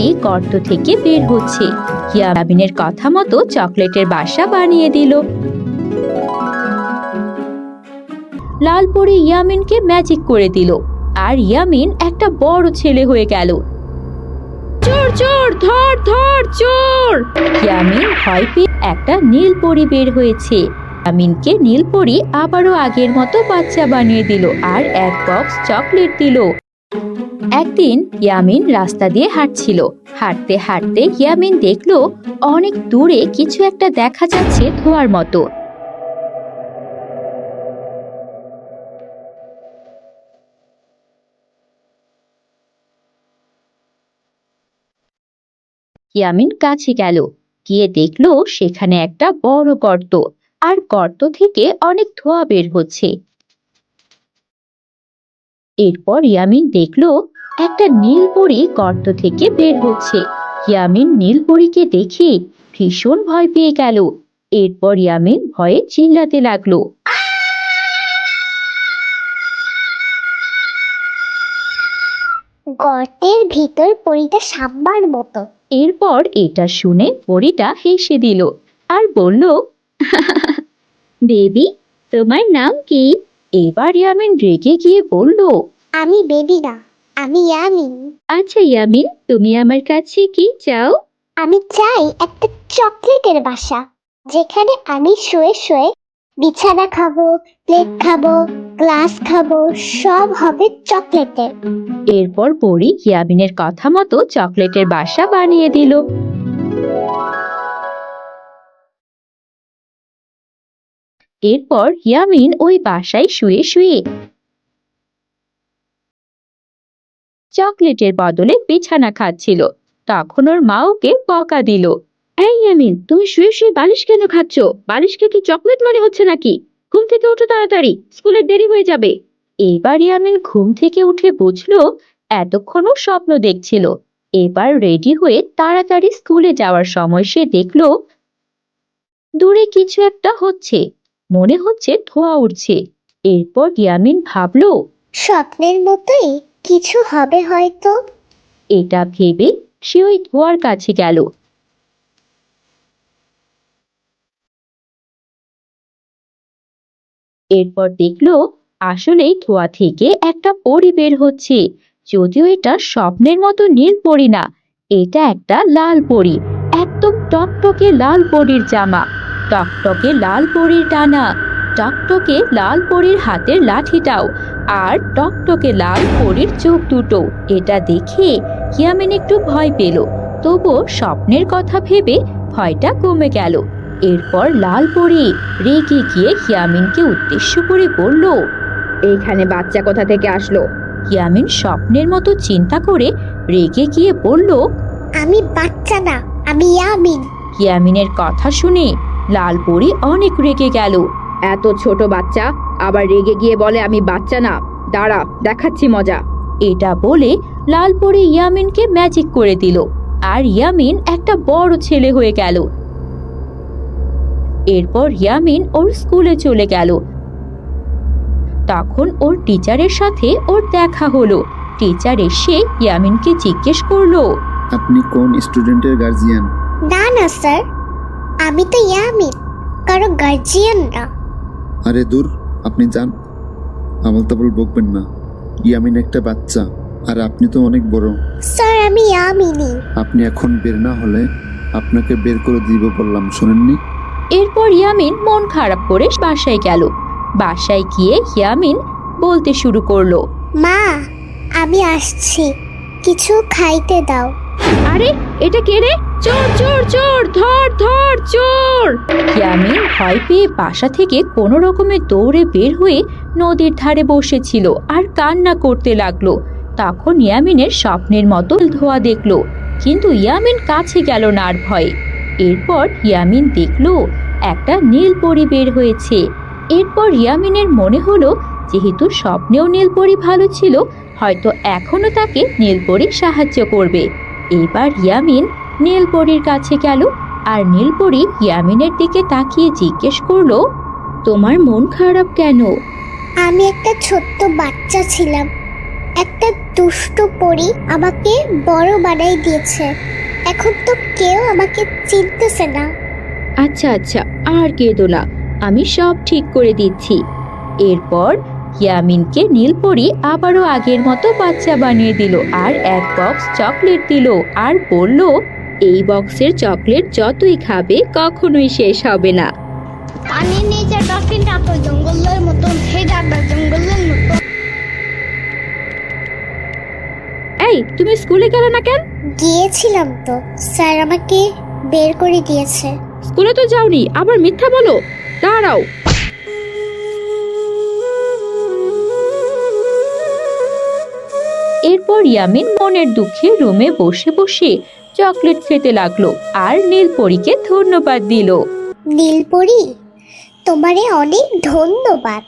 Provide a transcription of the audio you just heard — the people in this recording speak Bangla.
পরি গর্ত থেকে বের হচ্ছে। ইয়ামিনের কথা মতো চকলেটের বাসা বানিয়ে দিল। লাল পরি ইয়ামিনকে ম্যাজিক করে দিল। আর ইয়ামিন একটা বড় ছেলে হয়ে গেল। চোর চোর, ধর ধর, চোর! ইয়ামিন ভয় পেয়ে একটা নীল পরি বের হয়েছে। ইয়ামিনকে নীল পরি আবারও আগের মতো বাচ্চা বানিয়ে দিল আর এক বক্স চকলেট দিল। একদিন ইয়ামিন রাস্তা দিয়ে হাঁটছিল। হাঁটতে হাঁটতে ইয়ামিন দেখল অনেক দূরে কিছু একটা দেখা যাচ্ছে ধোয়ার মতো। ইয়ামিন কাছে গেল। গিয়ে দেখল সেখানে একটা বড় গর্ত। আর গর্ত থেকে অনেক ধোঁয়া বের হচ্ছে। এরপর ইয়ামিন দেখল একটা নীল পরি গর্ত থেকে বের হচ্ছে। ইয়ামিন নীল পরীকে দেখে ভীষণ ভয় পেয়ে গেল। এরপর ইয়ামিন ভয়ে চিল্লাতে লাগল। গর্তের ভিতর পরিটা সাম্বার মতো। এরপর এটা শুনে পরিটা হেসে দিল আর বলল বেবি তোমার নাম কি? এবার ইয়ামিন রেগে গিয়ে বলল আমি বেবি না। আমি ইয়ামিন। আচ্ছা ইয়ামিন তুমি আমার কাছে কি চাও? আমি চাই একটা চকলেটের বাসা যেখানে আমি শুয়ে শুয়ে বিছানা খাব প্লেট খাব গ্লাস খাব সব হবে চকলেটের এরপর পরি ইয়ামিনের কথা মতো চকলেটের বাসা বানিয়ে দিল। এরপর ইয়ামিন ওই বাসায় শুয়ে শুয়ে চকলেটের বদলে বিছানা খাচ্ছিল। তখন ওর মা ওকে বকা দিল। এই ইয়ামিন, তুমি শুয়ে শুয়ে বালিশ কেন খাচ্ছ? বালিশকে কি চকলেট মনে হচ্ছে নাকি? ঘুম থেকে ওঠো তাড়াতাড়ি, স্কুলের দেরি হয়ে যাবে। এবার ইয়ামিন ঘুম থেকে উঠে বুঝলো এতক্ষণও স্বপ্ন দেখছিল। এবার রেডি হয়ে তাড়াতাড়ি স্কুলে যাওয়ার সময় সে দেখল, দূরে কিছু একটা হচ্ছে। মনে হচ্ছে ধোঁয়া উঠছে এরপর ইয়ামিন ভাবলো, স্বপ্নের মতোই কিছু হবে হয়তো। এটা ভেবে সে ওই ধোঁয়ার কাছে গেল। এরপর দেখল আসলেই ধোঁয়া থেকে একটা পরি বের হচ্ছে। যদিও এটা স্বপ্নের মতো নীল পরি না, এটা একটা লাল পরি, একদম টকটকে লাল পরির জামা। টকটকে লাল পরির টানা টকটকে লাল পরির হাতের লাঠিটাও আর টকটকে লাল পরির চোখ দুটো। এটা দেখে ইয়ামিন একটু ভয় পেল। তবুও স্বপ্নের কথা ভেবে ভয়টা কমে গেল। এরপর লাল পরি রেগে গিয়ে ইয়ামিনকে উদ্দেশ্য করে বলল এইখানে বাচ্চা কোথা থেকে আসলো? ইয়ামিন স্বপ্নের মতো চিন্তা করে রেগে গিয়ে বলল আমি বাচ্চা না আমি ইয়ামিন। ইয়ামিনের কথা শুনে লাল পরি অনেক রেগে গেল। এত ছোট বাচ্চা আবার রেগে গিয়ে বলে আমি বাচ্চা না দাঁড়া দেখাচ্ছি মজা। এটা বলে লাল পরি ইয়ামিনকে ম্যাজিক করে দিল আর ইয়ামিন একটা বড় ছেলে হয়ে গেল। এরপর ইয়ামিন ওর স্কুলে চলে গেল। তখন ওর টিচারের সাথে ওর দেখা হলো। টিচার এসে ইয়ামিনকে জিজ্ঞেস করল আপনি কোন স্টুডেন্টের গার্জিয়ান না না স্যার আমি তো ইয়ামিন কারও গার্জিয়ান না। আরে দূর আপনি যান। আমল তাবল বকবেন না। ইয়ামিন একটা বাচ্চা আর আপনি তো অনেক বড়। স্যার আমি ইয়ামিনী। আপনি এখন বের না হলে আপনাকে বের করে দিব বললাম শোনেননি? এরপর ইয়ামিন মন খারাপ করে বাসায় গেল। বাসায় গিয়ে ইয়ামিন বলতে শুরু করল মা আমি আসছি। কিছু খাইতে দাও। আরে, এটা কে রে? চোর চোর চোর, ধর ধর, চোর! ইয়ামিন ভয় পেয়ে বাসা থেকে কোনো রকমে দৌড়ে বের হয়ে নদীর ধারে বসেছিল আর কান্না করতে লাগল। তখন ইয়ামিনের স্বপ্নের মতো ধোয়া দেখল, কিন্তু ইয়ামিন কাছে গেল না আর ভয়ে। এরপর ইয়ামিন দেখল, একটা নীল পরি বের হয়েছে। এরপর ইয়ামিনের মনে হলো, যেহেতু স্বপ্নেও নীলপরি ভালো ছিল, হয়তো এখনও তাকে নীলপরি সাহায্য করবে। এবার ইয়ামিন নীলপরির কাছে গেল আর নীলপরি ইয়ামিনের দিকে তাকিয়ে জিজ্ঞেস করল তোমার মন খারাপ কেন? আমি একটা ছোট্ট বাচ্চা ছিলাম। একটা দুষ্ট পরী আমাকে বড় বানাই দিয়েছে। এখন তো কেউ আমাকে চিনতেছে না। আচ্ছা আচ্ছা আর কেঁদো না। আমি সব ঠিক করে দিচ্ছি। এরপর ইয়ামিনকে নীলপরি আবারও আগের মতো বাচ্চা বানিয়ে দিল আর এক বক্স চকলেট দিল আর বলল এই বক্সের চকলেট যতই খাবে কখনোই শেষ হবে না। পানির নিচে ডলফিনটা তো জঙ্গলের মতন হে যাবে জঙ্গলের মতো এই তুমি স্কুলে গেলে না কেন? গিয়েছিলাম তো স্যার আমাকে বের করে দিয়েছে। স্কুলে তো যাওনি আবার মিথ্যা বলো। দাঁড়াও। এরপর ইয়ামিন মনের দুঃখে রুমে বসে বসে চকলেট খেতে লাগল আর নীলপরীকে ধন্যবাদ দিল। নীলপরি, তোমারে অনেক ধন্যবাদ।